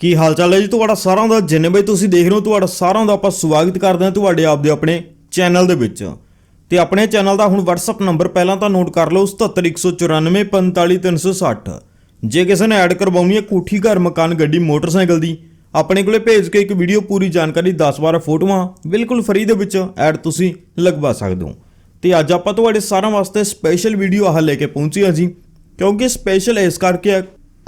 ਕੀ ਹਾਲ ਚਾਲ ਹੈ ਜੀ? ਤੁਹਾਡਾ ਸਾਰਿਆਂ ਦਾ ਜਿੰਨੇ ਬਈ ਤੁਸੀਂ ਦੇਖ ਰਹੇ ਹੋ, ਤੁਹਾਡਾ ਸਾਰਿਆਂ ਦਾ ਆਪਾਂ ਸਵਾਗਤ ਕਰਦੇ ਹਾਂ ਤੁਹਾਡੇ ਆਪ ਦੇ ਆਪਣੇ ਚੈਨਲ ਦੇ ਵਿੱਚ। ਤੇ ਆਪਣੇ ਚੈਨਲ ਦਾ ਹੁਣ WhatsApp ਨੰਬਰ ਪਹਿਲਾਂ ਤਾਂ ਨੋਟ ਕਰ ਲਓ 7714945360 ਜੇ ਕਿਸੇ ਨੇ ਐਡ ਕਰਵਾਉਣੀ ਹੈ ਕੋਠੀ, ਘਰ, ਮਕਾਨ, ਗੱਡੀ, ਮੋਟਰਸਾਈਕਲ ਦੀ, ਆਪਣੇ ਕੋਲੇ ਭੇਜ ਕੇ ਇੱਕ ਵੀਡੀਓ ਪੂਰੀ ਜਾਣਕਾਰੀ 10-12 ਫੋਟੋਆਂ ਬਿਲਕੁਲ ਫ੍ਰੀ ਦੇ ਵਿੱਚ ਐਡ ਤੁਸੀਂ ਲਗਵਾ ਸਕਦੇ ਹੋ। ਤੇ ਅੱਜ ਆਪਾਂ ਤੁਹਾਡੇ ਸਾਰਿਆਂ ਵਾਸਤੇ ਸਪੈਸ਼ਲ ਵੀਡੀਓ ਆਹ ਲੈ ਕੇ ਪਹੁੰਚੀ ਹਾਂ ਜੀ, ਕਿਉਂਕਿ ਸਪੈਸ਼ਲ ਇਸ ਕਰਕੇ ਹੈ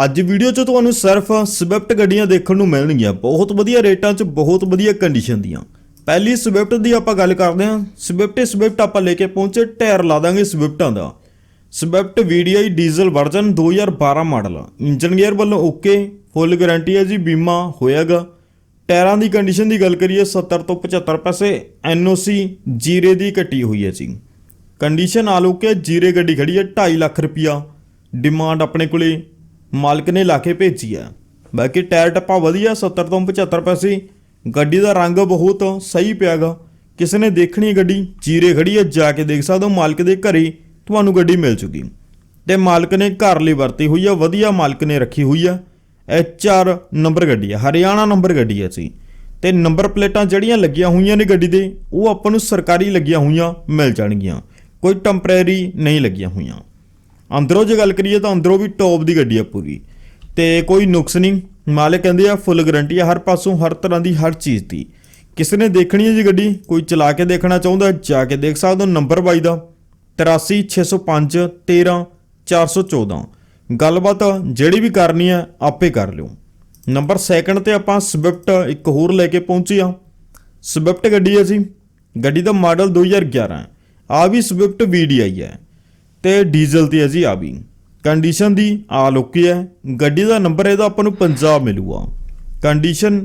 ਅੱਜ ਵੀਡੀਓ 'ਚ ਤੁਹਾਨੂੰ ਸਿਰਫ ਸਵਿਫਟ ਗੱਡੀਆਂ ਦੇਖਣ ਨੂੰ ਮਿਲਣਗੀਆਂ। ਬਹੁਤ ਵਧੀਆ ਰੇਟਾਂ 'ਚ ਬਹੁਤ ਵਧੀਆ ਕੰਡੀਸ਼ਨ ਦੀਆਂ। ਪਹਿਲੀ ਸਵਿਫਟ ਦੀ ਆਪਾਂ ਗੱਲ ਕਰਦੇ ਹਾਂ। ਸਵਿਫਟ ਹੀ ਸਵਿਫਟ ਆਪਾਂ ਲੈ ਕੇ ਪਹੁੰਚੇ, ਟਾਇਰ ਲਾ ਦਾਂਗੇ ਸਵਿਫਟਾਂ ਦਾ। Swift VDI diesel version 2012 model. Engine gear ਵੱਲੋਂ ਓਕੇ ਫੁੱਲ ਗਾਰੰਟੀ ਹੈ ਜੀ, ਬੀਮਾ ਹੋਏਗਾ ਟਾਇਰਾਂ ਦੀ ਕੰਡੀਸ਼ਨ ਦੀ ਗੱਲ ਕਰੀਏ 70 ਤੋਂ 75 ਪੈਸੇ NOC ਜੀਰੇ ਦੀ ਕੱਟੀ ਹੋਈ ਹੈ ਜੀ। ਕੰਡੀਸ਼ਨ ਆ ਲੋ ਜੀਰੇ ਗੱਡੀ ਖੜੀ ਹੈ 2.5 ਲੱਖ ਰੁਪਿਆ ਡਿਮਾਂਡ ਆਪਣੇ ਕੋਲੇ। ਮਾਲਕ ਨੇ ਲਾ ਕੇ ਭੇਜੀ ਹੈ। ਬਾਕੀ ਟਾਇਰ ਟੱਪਾ ਵਧੀਆ 70 ਤੋਂ 75 ਪੈਸੇ। ਗੱਡੀ ਦਾ ਰੰਗ ਬਹੁਤ ਸਹੀ ਪਿਆਗਾ ਕਿਸੇ ਨੇ ਦੇਖਣੀ ਗੱਡੀ ਜੀਰੇ ਖੜੀ ਹੈ, ਜਾ ਕੇ ਦੇਖ ਸਕਦੇ ਹੋ, ਮਾਲਕ ਦੇ ਘਰੇ ਤੁਹਾਨੂੰ ਗੱਡੀ ਮਿਲ ਚੁੱਕੀ ਤੇ ਮਾਲਕ ਨੇ ਘਰ ਲਈ ਵਰਤੀ ਹੋਈ ਹੈ, ਵਧੀਆ ਮਾਲਕ ਨੇ ਰੱਖੀ ਹੋਈ ਹੈ। HR ਨੰਬਰ ਗੱਡੀ ਹੈ, ਹਰਿਆਣਾ ਨੰਬਰ ਗੱਡੀ ਹੈ ਸੀ ਤੇ ਨੰਬਰ ਪਲੇਟਾਂ ਜਿਹੜੀਆਂ ਲੱਗੀਆਂ ਹੋਈਆਂ ਨੇ ਗੱਡੀ ਦੇ, ਉਹ ਆਪਾਂ ਨੂੰ ਸਰਕਾਰੀ ਲੱਗੀਆਂ ਹੋਈਆਂ ਮਿਲ ਜਾਣਗੀਆਂ। ਕੋਈ ਟੈਂਪਰੇਰੀ ਨਹੀਂ ਲੱਗੀਆਂ ਹੋਈਆਂ। ਅੰਦਰੋਂ ਜੇ ਗੱਲ ਕਰੀਏ ਤਾਂ ਅੰਦਰੋਂ ਵੀ ਟੌਪ ਦੀ ਗੱਡੀ ਆ ਪੂਰੀ। ਤੇ ਕੋਈ ਨੁਕਸ ਨਹੀਂ। ਮਾਲਕ ਕਹਿੰਦੇ ਆ ਫੁੱਲ ਗਾਰੰਟੀ ਆ, ਹਰ ਪਾਸੋਂ ਹਰ ਤਰ੍ਹਾਂ ਦੀ ਹਰ ਚੀਜ਼ ਦੀ। ਕਿਸੇ ਨੇ ਦੇਖਣੀ ਹੈ ਜੀ ਗੱਡੀ? ਕੋਈ ਚਲਾ ਕੇ ਦੇਖਣਾ ਚਾਹੁੰਦਾ ਜਾ ਕੇ ਦੇਖ ਸਕਦੇ ਹੋ ਨੰਬਰ ਬਾਈ ਦਾ 83605 13414 ਗੱਲਬਾਤ ਜਿਹੜੀ ਵੀ ਕਰਨੀ ਹੈ, ਆਪੇ ਕਰ ਲਿਓ। ਨੰਬਰ ਸੈਕੰਡ ਤੇ ਆਪਾਂ ਸਵਿਫਟ ਇੱਕ ਹੋਰ ਲੈ ਕੇ ਪਹੁੰਚੇ ਆ ਸਵਿਫਟ ਗੱਡੀ ਹੈ ਜੀ। ਗੱਡੀ ਦਾ ਮਾਡਲ 2011 ਹੈ। ਆ ਵੀ ਸਵਿਫਟ VDI ਹੈ। ਤੇ ਡੀਜ਼ਲ ਤੇ ਹੈ ਜੀ ਆ ਵੀ। ਕੰਡੀਸ਼ਨ ਦੀ ਆ ਲੁੱਕੀ ਹੈ ਗੱਡੀ ਦਾ ਨੰਬਰ ਇਹਦਾ ਆਪਾਂ ਨੂੰ ਪੰਜਾਬ ਮਿਲੂਗਾ ਕੰਡੀਸ਼ਨ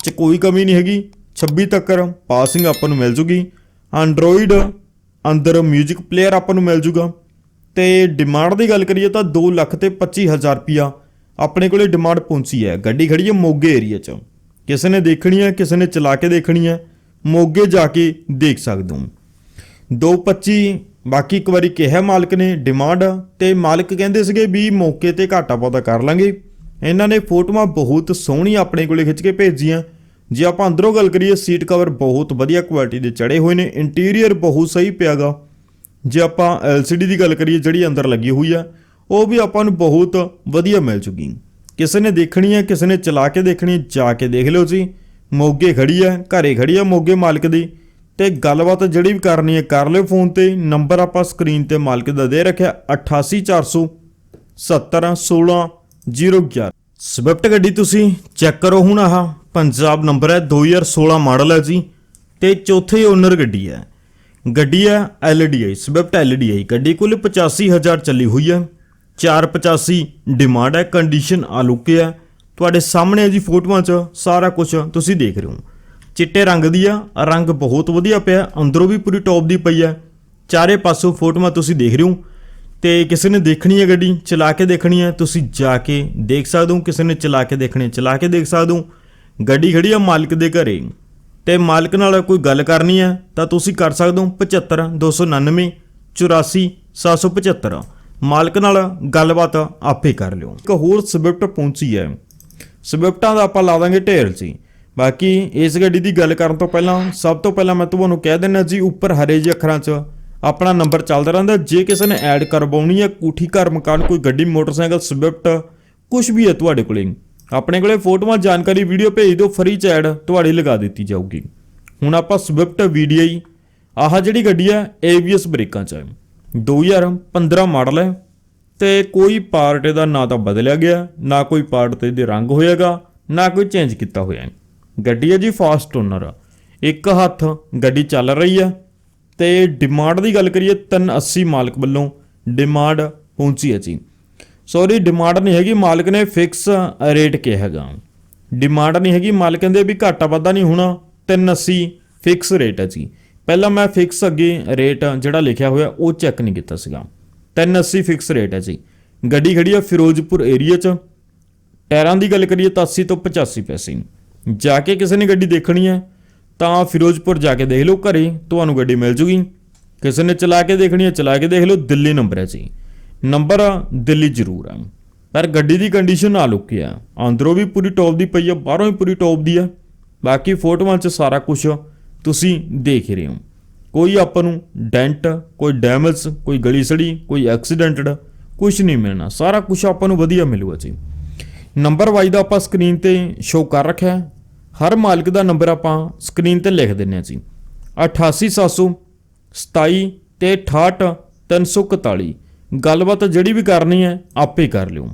ਚ ਕੋਈ ਕਮੀ ਨਹੀਂ ਹੈਗੀ 26 ਤੱਕ ਪਾਸਿੰਗ ਆਪਾਂ ਨੂੰ ਮਿਲ ਜੂਗੀ। ਐਂਡਰੋਇਡ ਅੰਦਰ 뮤직 ਪਲੇਅਰ ਆਪਾਂ ਨੂੰ ਮਿਲ ਜੂਗਾ। ਤੇ ਡਿਮਾਂਡ ਦੀ ਗੱਲ ਕਰੀਏ ਤਾਂ 2 ਲੱਖ ਤੇ 25000 ਰੁਪਿਆ ਆਪਣੇ ਕੋਲੇ ਡਿਮਾਂਡ ਪਹੁੰਚੀ ਹੈ ਗੱਡੀ ਖੜੀ ਹੈ ਮੋਗੇ ਏਰੀਆ 'ਚ। ਕਿਸੇ ਨੇ ਦੇਖਣੀ ਹੈ ਕਿਸੇ ਨੇ ਚਲਾ ਕੇ ਦੇਖਣੀ ਹੈ ਮੋਗੇ ਜਾ ਕੇ ਦੇਖ ਸਕਦੇ ਹੋ। 225 ਬਾਕੀ ਇੱਕ ਵਾਰੀ ਕਿਹਾ ਮਾਲਕ ਨੇ ਡਿਮਾਂਡ ਤੇ ਮਾਲਕ ਕਹਿੰਦੇ ਸੀਗੇ ਵੀ ਮੌਕੇ ਤੇ ਘਾਟਾ ਪੌਦਾ ਕਰ ਲਾਂਗੇ। ਇਹਨਾਂ ਨੇ ਫੋਟੋਆਂ ਬਹੁਤ ਸੋਹਣੀਆਂ ਆਪਣੇ ਕੋਲੇ ਖਿੱਚ ਕੇ ਭੇਜੀਆਂ। ਜੇ ਆਪਾਂ ਅੰਦਰੋਂ ਗੱਲ ਕਰੀਏ, ਸੀਟ ਕਵਰ ਬਹੁਤ ਵਧੀਆ ਕੁਆਲਿਟੀ ਦੇ ਚੜੇ ਹੋਏ ਨੇ ਇੰਟੀਰੀਅਰ ਬਹੁਤ ਸਹੀ ਪਿਆਗਾ। ਜੇ ਆਪਾਂ LCD ਦੀ ਗੱਲ ਕਰੀਏ, ਜਿਹੜੀ ਅੰਦਰ ਲੱਗੀ ਹੋਈ ਆ, ਉਹ ਵੀ ਆਪਾਂ ਨੂੰ ਬਹੁਤ ਵਧੀਆ ਮਿਲ ਚੁੱਕੀ। ਕਿਸੇ ਨੇ ਦੇਖਣੀ ਹੈ ਕਿਸੇ ਨੇ ਚਲਾ ਕੇ ਦੇਖਣੀ ਜਾ ਕੇ ਦੇਖ ਲਿਓ ਜੀ। ਮੋਗੇ ਖੜੀ ਹੈ ਘਰੇ ਖੜੀ ਹੈ ਮੋਗੇ ਮਾਲਕ ਦੀ। ਤੇ ਗੱਲਬਾਤ ਜਿਹੜੀ ਵੀ ਕਰਨੀ ਹੈ ਕਰ ਲਿਓ ਫੋਨ ਤੇ। ਨੰਬਰ ਆਪਾਂ ਸਕਰੀਨ ਤੇ ਮਾਲਕ ਦਾ ਦੇ ਰੱਖਿਆ 88400 17016 ਸਵਿਫਟ ਗੱਡੀ ਤੁਸੀਂ ਚੈੱਕ ਕਰੋ ਹੁਣ ਆਹ, ਪੰਜਾਬ ਨੰਬਰ ਹੈ 2016 ਮਾਡਲ ਹੈ ਜੀ, ਤੇ ਚੌਥੇ ਓਨਰ ਗੱਡੀ ਹੈ। ਗੱਡੀ ਹੈ LDI ਸਵਿਫਟ LDI ਗੱਡੀ ਕੁੱਲ 85000 ਚੱਲੀ ਹੋਈ ਹੈ। 485 ਡਿਮਾਂਡ ਹੈ ਕੰਡੀਸ਼ਨ ਆਲੂਕੇ ਹੈ। ਤੁਹਾਡੇ ਸਾਹਮਣੇ ਹੈ ਜੀ ਫੋਟੋਆਂ 'ਚ, ਸਾਰਾ ਕੁਝ ਤੁਸੀਂ ਦੇਖ ਰਹੇ ਹੋ। ਚਿੱਟੇ ਰੰਗ ਦੀ ਆ ਰੰਗ ਬਹੁਤ ਵਧੀਆ ਪਿਆ, ਅੰਦਰੋਂ ਵੀ ਪੂਰੀ ਟੌਪ ਦੀ ਪਈ ਹੈ ਚਾਰੇ ਪਾਸੋਂ ਫੋਟੋਆਂ ਤੁਸੀਂ ਦੇਖ ਰਹੇ ਹੋ। ਤੇ ਕਿਸੇ ਨੇ ਦੇਖਣੀ ਹੈ ਗੱਡੀ, ਚਲਾ ਕੇ ਦੇਖਣੀ ਹੈ ਤੁਸੀਂ ਜਾ ਕੇ ਦੇਖ ਸਕਦੇ ਹੋ, ਕਿਸੇ ਨੇ ਚਲਾ ਕੇ ਦੇਖਣੀ ਚਲਾ ਕੇ ਦੇਖ ਸਕਦੇ ਹੋ। ਗੱਡੀ ਖੜੀ ਆ ਮਾਲਕ ਦੇ ਘਰੇ। ਤੇ ਮਾਲਕ ਨਾਲ ਕੋਈ ਗੱਲ ਕਰਨੀ ਹੈ ਤਾਂ ਤੁਸੀਂ ਕਰ ਸਕਦੇ ਹੋ 75 299 84 775 ਮਾਲਕ ਨਾਲ ਗੱਲਬਾਤ ਆਪੇ ਕਰ ਲਿਓ। ਇੱਕ ਹੋਰ ਸਵਿਫਟ ਪਹੁੰਚੀ ਹੈ। ਸਵਿਫਟਾਂ ਦਾ ਆਪਾਂ ਲਾ ਦਾਂਗੇ ਢੇਰ ਸੀ। ਬਾਕੀ ਇਸ ਗੱਡੀ ਦੀ ਗੱਲ ਕਰਨ ਤੋਂ ਪਹਿਲਾਂ, ਸਭ ਤੋਂ ਪਹਿਲਾਂ ਮੈਂ ਤੁਹਾਨੂੰ ਕਹਿ ਦਿੰਦਾ ਜੀ, ਉੱਪਰ ਹਰੇ ਜਿਹੇ ਅੱਖਰਾਂ 'ਚ ਆਪਣਾ ਨੰਬਰ ਚੱਲਦਾ ਰਹਿੰਦਾ। ਜੇ ਕਿਸੇ ਨੇ ਐਡ ਕਰਵਾਉਣੀ ਹੈ, ਕੋਠੀ ਘਰ ਮਕਾਨ, ਕੋਈ ਗੱਡੀ, ਮੋਟਰਸਾਈਕਲ ਸਵਿਫਟ ਕੁਝ ਵੀ ਹੈ ਤੁਹਾਡੇ ਕੋਲੇ। ਆਪਣੇ ਕੋਲੇ ਫੋਟੋਆਂ, ਜਾਣਕਾਰੀ ਵੀਡੀਓ ਭੇਜ ਦਿਓ ਫ੍ਰੀ ਚ ਐਡ ਤੁਹਾਡੀ ਲਗਾ ਦਿੱਤੀ ਜਾਊਗੀ। ਹੁਣ ਆਪਾਂ ਸਵਿਫਟ VDI ਆਹ ਜਿਹੜੀ ਗੱਡੀ ਹੈ ABS ਬ੍ਰੇਕਾਂ ਚ ਹੈ। 2015 ਮਾਡਲ ਹੈ ਤੇ ਕੋਈ ਪਾਰਟ ਇਹਦਾ ਨਾ ਤਾਂ ਬਦਲਿਆ ਗਿਆ, ਨਾ ਕੋਈ ਪਾਰਟ ਤੇ ਇਹਦੇ ਰੰਗ ਹੋਏਗਾ ਨਾ ਕੋਈ ਚੇਂਜ ਕੀਤਾ ਹੋਇਆ ਹੈ। ਗੱਡੀ ਹੈ ਜੀ ਫਾਸਟ ਓਨਰ ਇੱਕ ਹੱਥ ਗੱਡੀ ਚੱਲ ਰਹੀ ਹੈ ਤੇ ਡਿਮਾਂਡ ਦੀ ਗੱਲ ਕਰੀਏ 380 ਮਾਲਕ ਵੱਲੋਂ ਡਿਮਾਂਡ ਪਹੁੰਚੀ ਹੈ ਜੀ। ਸੌਰੀ ਡਿਮਾਂਡ ਨਹੀਂ ਹੈਗੀ, ਮਾਲਕ ਨੇ ਫਿਕਸ ਰੇਟ ਕਿਹਾ ਹੈਗਾ। ਡਿਮਾਂਡ ਨਹੀਂ ਹੈਗੀ, ਮਾਲਕ ਕਹਿੰਦੇ ਵੀ ਘਾਟਾ ਵਾਧਾ ਨਹੀਂ ਹੋਣਾ 380 ਫਿਕਸ ਰੇਟ ਹੈ ਜੀ। ਪਹਿਲਾਂ ਮੈਂ ਫਿਕਸ ਅੱਗੇ ਰੇਟ ਜਿਹੜਾ ਲਿਖਿਆ ਹੋਇਆ, ਉਹ ਚੈੱਕ ਨਹੀਂ ਕੀਤਾ ਸੀਗਾ। 380 ਫਿਕਸ ਰੇਟ ਹੈ ਜੀ। ਗੱਡੀ ਖੜੀ ਆ ਫਿਰੋਜ਼ਪੁਰ ਏਰੀਆ 'ਚ। ਟਾਇਰਾਂ ਦੀ ਗੱਲ ਕਰੀਏ ਤਾਂ 80 ਤੋਂ 85 ਪੈਸੇ। ਜਾ ਕੇ ਕਿਸੇ ਨੇ ਗੱਡੀ ਦੇਖਣੀ ਹੈ, ਤਾਂ ਫਿਰੋਜ਼ਪੁਰ ਜਾ ਕੇ ਦੇਖ ਲਓ ਘਰੇ, ਤੁਹਾਨੂੰ ਗੱਡੀ ਮਿਲ ਜੂਗੀ। ਕਿਸੇ ਨੇ ਚਲਾ ਕੇ ਦੇਖਣੀ ਹੈ, ਚਲਾ ਕੇ ਦੇਖ ਲਓ, ਦਿੱਲੀ ਨੰਬਰ ਹੈ ਜੀ। ਨੰਬਰ ਦਿੱਲੀ ਜ਼ਰੂਰ ਆ ਪਰ ਗੱਡੀ ਦੀ ਕੰਡੀਸ਼ਨ ਨਾ ਲੁੱਕੀ ਆ। ਅੰਦਰੋਂ ਵੀ ਪੂਰੀ ਟੌਪ ਦੀ ਪਈ ਆ, ਬਾਹਰੋਂ ਵੀ ਪੂਰੀ ਟੌਪ ਦੀ ਆ। ਬਾਕੀ ਫੋਟੋਆਂ 'ਚ ਸਾਰਾ ਕੁਝ ਤੁਸੀਂ ਦੇਖ ਰਹੇ ਹੋ। ਕੋਈ ਆਪਾਂ ਨੂੰ ਡੈਂਟ, ਕੋਈ ਡੈਮੇਜ ਕੋਈ ਗਲੀ ਸੜੀ, ਕੋਈ ਐਕਸੀਡੈਂਟਡ ਕੁਝ ਨਹੀਂ ਮਿਲਣਾ। ਸਾਰਾ ਕੁਝ ਆਪਾਂ ਨੂੰ ਵਧੀਆ ਮਿਲੂਗਾ ਜੀ। ਨੰਬਰ ਵਾਈਜ਼ ਦਾ ਆਪਾਂ ਸਕਰੀਨ ਤੇ ਸ਼ੋ ਕਰ ਰੱਖਿਆ ਹੈ। ਹਰ ਮਾਲਕ ਦਾ ਨੰਬਰ ਆਪਾਂ ਸਕਰੀਨ ਤੇ ਲਿਖ ਦਿੰਨੇ ਆ ਜੀ। 88700 27 ਤੇ 68 341 ਗੱਲਬਾਤ ਜਿਹੜੀ ਵੀ ਕਰਨੀ ਹੈ, ਆਪੇ ਕਰ ਲਿਓ।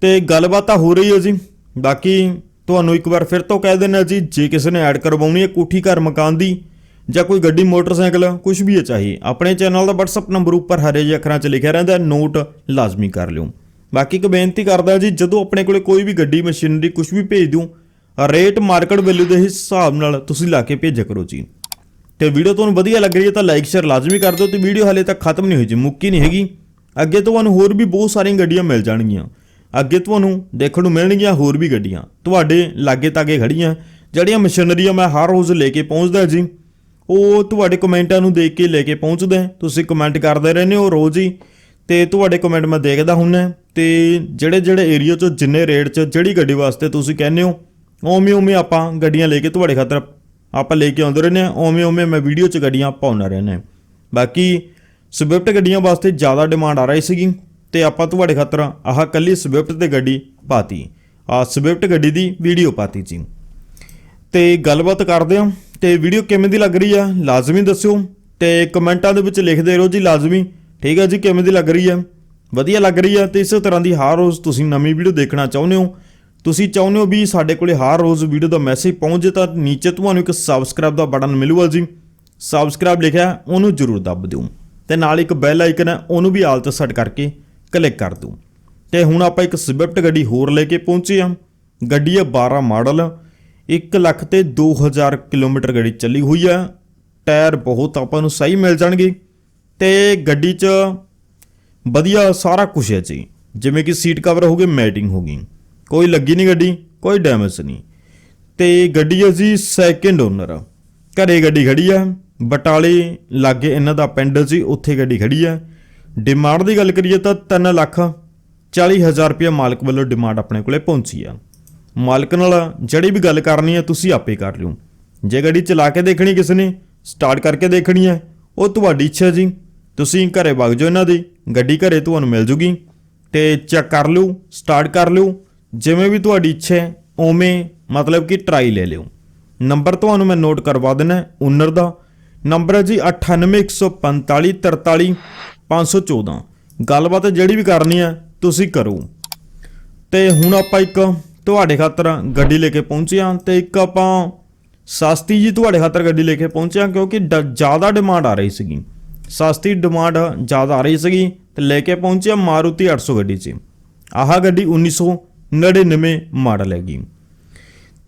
ਤੇ ਗੱਲਬਾਤ ਤਾਂ ਹੋ ਰਹੀ ਹੈ ਜੀ। ਬਾਕੀ ਤੁਹਾਨੂੰ ਇੱਕ ਵਾਰ ਫਿਰ ਤੋਂ ਕਹਿ ਦਿੰਦਾ ਜੀ, ਜੇ ਕਿਸੇ ਨੇ ਐਡ ਕਰਵਾਉਣੀ ਹੈ ਕੋਠੀ, ਘਰ, ਮਕਾਨ ਦੀ, ਜਾਂ ਕੋਈ ਗੱਡੀ, ਮੋਟਰਸਾਈਕਲ ਕੁਝ ਵੀ ਹੈ ਚਾਹੀ, ਆਪਣੇ ਚੈਨਲ ਦਾ WhatsApp ਨੰਬਰ ਉੱਪਰ ਹਰੇ ਜਿਹੇ ਅੱਖਰਾਂ 'ਚ ਲਿਖਿਆ ਰਹਿੰਦਾ ਨੋਟ ਲਾਜ਼ਮੀ ਕਰ ਲਿਓ। ਬਾਕੀ ਇੱਕ ਬੇਨਤੀ ਕਰਦਾ ਜੀ, ਜਦੋਂ ਆਪਣੇ ਕੋਲੇ ਕੋਈ ਵੀ ਗੱਡੀ, ਮਸ਼ੀਨਰੀ ਕੁਝ ਵੀ ਭੇਜ ਦਿਓ ਰੇਟ ਮਾਰਕੀਟ ਵੈਲਿਊ ਦੇ ਹਿਸਾਬ ਨਾਲ ਤੁਸੀਂ ਲਾ ਕੇ ਭੇਜਿਆ ਕਰੋ ਜੀ। ਤੇ ਵੀਡੀਓ ਤੁਹਾਨੂੰ ਵਧੀਆ ਲੱਗ ਰਹੀ ਹੈ ਤਾਂ ਲਾਈਕ ਸ਼ੇਅਰ ਲਾਜ਼ਮੀ ਕਰ ਦਿਓ ਤੇ ਵੀਡੀਓ ਹਲੇ ਤੱਕ ਖਤਮ ਨਹੀਂ ਹੋਈ ਜੀ, ਮੁੱਕੀ ਨਹੀਂ ਹੈਗੀ। ਅੱਗੇ ਤੁਹਾਨੂੰ ਹੋਰ ਵੀ ਬਹੁਤ ਸਾਰੀਆਂ ਗੱਡੀਆਂ ਮਿਲ ਜਾਣਗੀਆਂ। ਅੱਗੇ ਤੁਹਾਨੂੰ ਦੇਖਣ ਨੂੰ ਮਿਲਣਗੀਆਂ ਹੋਰ ਵੀ ਗੱਡੀਆਂ। ਤੁਹਾਡੇ ਲਾਗੇ ਤਾਗੇ ਖੜੀਆਂ, ਜਿਹੜੀਆਂ ਮਸ਼ੀਨਰੀਆਂ ਮੈਂ ਹਰ ਰੋਜ਼ ਲੈ ਕੇ ਪਹੁੰਚਦਾ ਜੀ, ਉਹ ਤੁਹਾਡੇ ਕਮੈਂਟਾਂ ਨੂੰ ਦੇਖ ਕੇ ਲੈ ਕੇ ਪਹੁੰਚਦਾ ਤੁਸੀਂ ਕਮੈਂਟ ਕਰਦੇ ਰਹਿੰਦੇ ਹੋ ਰੋਜ਼ ਹੀ। ਤੇ ਤੁਹਾਡੇ ਕਮੈਂਟ ਮੈਂ ਦੇਖਦਾ ਹੁੰਨਾ ਤੇ ਜਿਹੜੇ ਜਿਹੜੇ ਏਰੀਆ 'ਚ ਜਿੰਨੇ ਰੇਟ 'ਚ ਜਿਹੜੀ ਗੱਡੀ ਵਾਸਤੇ ਤੁਸੀਂ ਕਹਿੰਦੇ ਹੋ, ਉਵੇਂ ਉਵੇਂ ਆਪਾਂ ਗੱਡੀਆਂ ਲੈ ਕੇ ਤੁਹਾਡੇ ਖਾਤਰ ਆਪਾਂ ਲੈ ਕੇ ਆਉਂਦੇ ਰਹਿੰਦੇ ਹਾਂ, ਉਵੇਂ ਉਵੇਂ ਮੈਂ ਵੀਡੀਓ 'ਚ ਗੱਡੀਆਂ ਪਾਉਂਦਾ ਰਹਿੰਦਾ ਬਾਕੀ ਸਵਿਫਟ ਗੱਡੀਆਂ ਵਾਸਤੇ ਜ਼ਿਆਦਾ ਡਿਮਾਂਡ ਆ ਰਹੀ ਸੀਗੀ ਤੇ ਆਪਾਂ ਤੁਹਾਡੇ ਖਾਤਰ ਆਹ ਕੱਲੀ ਸਵਿਫਟ ਤੇ ਗੱਡੀ ਪਾਤੀ ਆ ਸਵਿਫਟ ਗੱਡੀ ਦੀ ਵੀਡੀਓ ਪਾਤੀ ਜੀ। ਤੇ ਗੱਲਬਾਤ ਕਰਦੇ ਹਾਂ, ਤੇ ਵੀਡੀਓ ਕਿਵੇਂ ਦੀ ਲੱਗ ਰਹੀ ਆ, ਲਾਜ਼ਮੀ ਦੱਸਿਓ ਤੇ ਕਮੈਂਟਾਂ ਦੇ ਵਿੱਚ ਲਿਖਦੇ ਰਹੋ ਜੀ ਲਾਜ਼ਮੀ। ਠੀਕ ਹੈ ਜੀ, ਕਿਵੇਂ ਦੀ ਲੱਗ ਰਹੀ ਹੈ? ਵਧੀਆ ਲੱਗ ਰਹੀ ਹੈ ਤੇ ਇਸੇ ਤਰ੍ਹਾਂ ਦੀ ਹਰ ਰੋਜ਼ ਤੁਸੀਂ ਨਵੀਂ ਵੀਡੀਓ ਦੇਖਣਾ ਚਾਹੁੰਦੇ ਹੋ। ਤੁਸੀਂ ਚਾਹੁੰਦੇ ਹੋ ਵੀ ਸਾਡੇ ਕੋਲੇ ਹਰ ਰੋਜ਼ ਵੀਡੀਓ ਦਾ ਮੈਸੇਜ ਪਹੁੰਚ ਜੇ ਤਾਂ ਨੀਚੇ ਤੁਹਾਨੂੰ ਇੱਕ ਸਬਸਕ੍ਰਾਈਬ ਦਾ ਬਟਨ ਮਿਲੂਗਾ ਜੀ। ਸਬਸਕ੍ਰਾਈਬ ਲਿਖਿਆ, ਉਹਨੂੰ ਜ਼ਰੂਰ ਦੱਬ ਦਿਓ। ਤੇ ਨਾਲ ਇੱਕ ਬੈਲ ਆਈਕਨ ਹੈ, ਉਹਨੂੰ ਵੀ ਆਲ ਤੇ ਸੈੱਟ ਕਰਕੇ ਕਲਿੱਕ ਕਰ ਦਿਓ। ਤੇ ਹੁਣ ਆਪਾਂ ਇੱਕ ਸਵਿਫਟ ਗੱਡੀ ਹੋਰ ਲੈ ਕੇ ਪਹੁੰਚੇ ਹਾਂ। ਗੱਡੀ ਹੈ 12 ਮਾਡਲ 1 ਲੱਖ ਤੇ 2000 ਕਿਲੋਮੀਟਰ ਗੱਡੀ ਚੱਲੀ ਹੋਈ ਆ ਟਾਇਰ ਬਹੁਤ ਆਪਾਂ ਨੂੰ ਸਹੀ ਮਿਲ ਜਾਣਗੇ। ਤੇ ਗੱਡੀ 'ਚ ਵਧੀਆ ਸਾਰਾ ਕੁਝ ਹੈ ਜੀ। ਜਿਵੇਂ ਕਿ ਸੀਟ ਕਵਰ ਹੋ ਗਏ ਮੈਟਿੰਗ ਹੋ ਗਈ ਕੋਈ ਲੱਗੀ ਨਹੀਂ ਗੱਡੀ, ਕੋਈ ਡੈਮੇਜ ਨਹੀਂ। ਤੇ ਗੱਡੀ ਹੈ ਜੀ ਸੈਕਿੰਡ ਓਨਰ ਘਰੇ ਗੱਡੀ ਖੜੀ ਆ ਬਟਾਲੇ ਲਾਗੇ ਇਹਨਾਂ ਦਾ ਪਿੰਡ ਸੀ ਉੱਥੇ ਗੱਡੀ ਖੜੀ ਆ ਡਿਮਾਂਡ ਦੀ ਗੱਲ ਕਰੀਏ ਤਾਂ 3 ਲੱਖ 40 ਹਜ਼ਾਰ ਰੁਪਏ ਮਾਲਕ ਵੱਲੋਂ ਡਿਮਾਂਡ ਆਪਣੇ ਕੋਲੇ ਪਹੁੰਚੀ ਆ। ਮਾਲਕ ਨਾਲ ਜਿਹੜੀ ਵੀ ਗੱਲ ਕਰਨੀ ਹੈ, ਤੁਸੀਂ ਆਪੇ ਕਰ ਲਿਓ। ਜੇ ਗੱਡੀ ਚਲਾ ਕੇ ਦੇਖਣੀ ਕਿਸੇ ਨੇ ਸਟਾਰਟ ਕਰਕੇ ਦੇਖਣੀ ਹੈ, ਉਹ ਤੁਹਾਡੀ ਇੱਛਾ ਜੀ। ਤੁਸੀਂ ਘਰੇ ਵਗ ਜਾਓ ਇਹਨਾਂ ਦੀ, ਗੱਡੀ ਘਰੇ ਤੁਹਾਨੂੰ ਮਿਲ ਜੂਗੀ। ਤੇ ਚੈੱਕ ਕਰ ਲਿਓ ਸਟਾਰਟ ਕਰ ਲਿਓ, ਜਿਵੇਂ ਵੀ ਤੁਹਾਡੀ ਇੱਛਾ ਹੈ, ਉਵੇਂ ਮਤਲਬ ਕਿ ਟਰਾਈ ਲੈ ਲਿਓ। ਨੰਬਰ ਤੁਹਾਨੂੰ ਮੈਂ ਨੋਟ ਕਰਵਾ ਦਿੰਦਾ ਓਨਰ ਦਾ। ਨੰਬਰ ਹੈ ਜੀ 9814433514 ਗੱਲਬਾਤ ਜਿਹੜੀ ਵੀ ਕਰਨੀ ਹੈ, ਤੁਸੀਂ ਕਰੋ। ਤੇ ਹੁਣ ਆਪਾਂ ਇੱਕ ਤੁਹਾਡੇ ਖਾਤਰ ਗੱਡੀ ਲੈ ਕੇ ਪਹੁੰਚੇ ਹਾਂ ਤੇ ਇੱਕ ਆਪਾਂ ਸਸਤੀ ਜੀ ਤੁਹਾਡੇ ਖਾਤਰ ਗੱਡੀ ਲੈ ਕੇ ਪਹੁੰਚੇ ਹਾਂ, ਕਿਉਂਕਿ ਡ- ਜ਼ਿਆਦਾ ਡਿਮਾਂਡ ਆ ਰਹੀ ਸੀਗੀ। ਸਸਤੀ ਡਿਮਾਂਡ ਜ਼ਿਆਦਾ ਆ ਰਹੀ ਸੀਗੀ ਤੇ ਲੈ ਕੇ ਪਹੁੰਚਿਆ ਹਾਂ ਮਾਰੂਤੀ 800 ਗੱਡੀ 'ਚ। ਆਹ ਗੱਡੀ 1999 ਮਾਡਲ ਹੈਗੀ।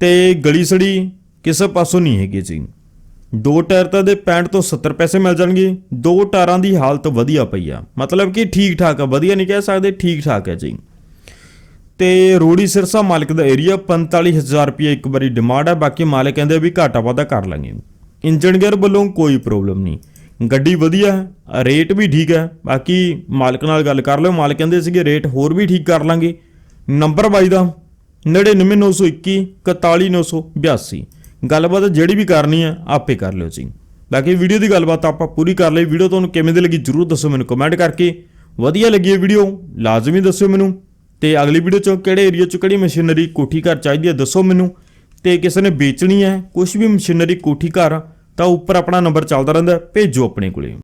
ਤੇ ਗਲੀ ਸੜੀ ਕਿਸੇ ਪਾਸੋਂ ਨਹੀਂ ਹੈਗੀ ਜੀ। ਦੋ ਟਾਇਰ ਤਾਂ ਦੇ 65 ਤੋਂ 70 ਪੈਸੇ ਮਿਲ ਜਾਣਗੇ। ਦੋ ਟਾਇਰਾਂ ਦੀ ਹਾਲਤ ਵਧੀਆ ਪਈ ਆ। ਮਤਲਬ ਕਿ ਠੀਕ ਠਾਕ ਆ, ਵਧੀਆ ਨਹੀਂ ਕਹਿ ਸਕਦੇ ਠੀਕ ਠਾਕ ਹੈ ਜੀ। ਤੇ ਰੋੜੀ ਸਿਰਸਾ ਮਾਲਕ ਦਾ ਏਰੀਆ 45000 ਰੁਪਏ ਇੱਕ ਵਾਰੀ ਡਿਮਾਂਡ ਹੈ ਬਾਕੀ ਮਾਲਕ ਕਹਿੰਦੇ ਵੀ ਘਾਟਾ ਵਾਧਾ ਕਰ ਲਾਂਗੇ। ਇੰਜਨ ਗੇਅਰ ਵੱਲੋਂ ਕੋਈ ਪ੍ਰੋਬਲਮ ਨਹੀਂ। ਗੱਡੀ ਵਧੀਆ ਹੈ ਰੇਟ ਵੀ ਠੀਕ ਹੈ। ਬਾਕੀ ਮਾਲਕ ਨਾਲ ਗੱਲ ਕਰ ਲਿਓ। ਮਾਲਕ ਕਹਿੰਦੇ ਸੀਗੇ ਰੇਟ ਹੋਰ ਵੀ ਠੀਕ ਕਰ ਲਾਂਗੇ। ਨੰਬਰ ਬਾਈ ਦਾ 99921 41982 ਗੱਲਬਾਤ ਜਿਹੜੀ ਵੀ ਕਰਨੀ ਹੈ, ਆਪੇ ਕਰ ਲਿਓ ਜੀ। ਬਾਕੀ ਵੀਡੀਓ ਦੀ ਗੱਲਬਾਤ ਆਪਾਂ ਪੂਰੀ ਕਰ ਲਈ। ਵੀਡੀਓ ਤੁਹਾਨੂੰ ਕਿਵੇਂ ਦੀ ਲੱਗੀ ਜਰੂਰ ਦੱਸੋ ਮੈਨੂੰ ਕਮੈਂਟ ਕਰਕੇ। ਵਧੀਆ ਲੱਗੀ ਇਹ ਵੀਡੀਓ, ਲਾਜ਼ਮੀ ਦੱਸਿਓ ਮੈਨੂੰ। ਤੇ ਅਗਲੀ ਵੀਡੀਓ ਚ ਕਿਹੜੇ ਏਰੀਆ ਚ ਕਿਹੜੀ ਮਸ਼ੀਨਰੀ ਕੋਠੀ ਘਰ ਚਾਹੀਦੀ ਹੈ, ਦੱਸੋ ਮੈਨੂੰ। ਤੇ ਕਿਸੇ ਨੇ ਵੇਚਣੀ ਹੈ ਕੁਝ ਵੀ ਮਸ਼ੀਨਰੀ ਕੋਠੀ ਘਰ ਤਾਂ ਉੱਪਰ ਆਪਣਾ ਨੰਬਰ ਚੱਲਦਾ ਰਹਿੰਦਾ ਭੇਜੋ ਆਪਣੇ ਕੋਲੇ।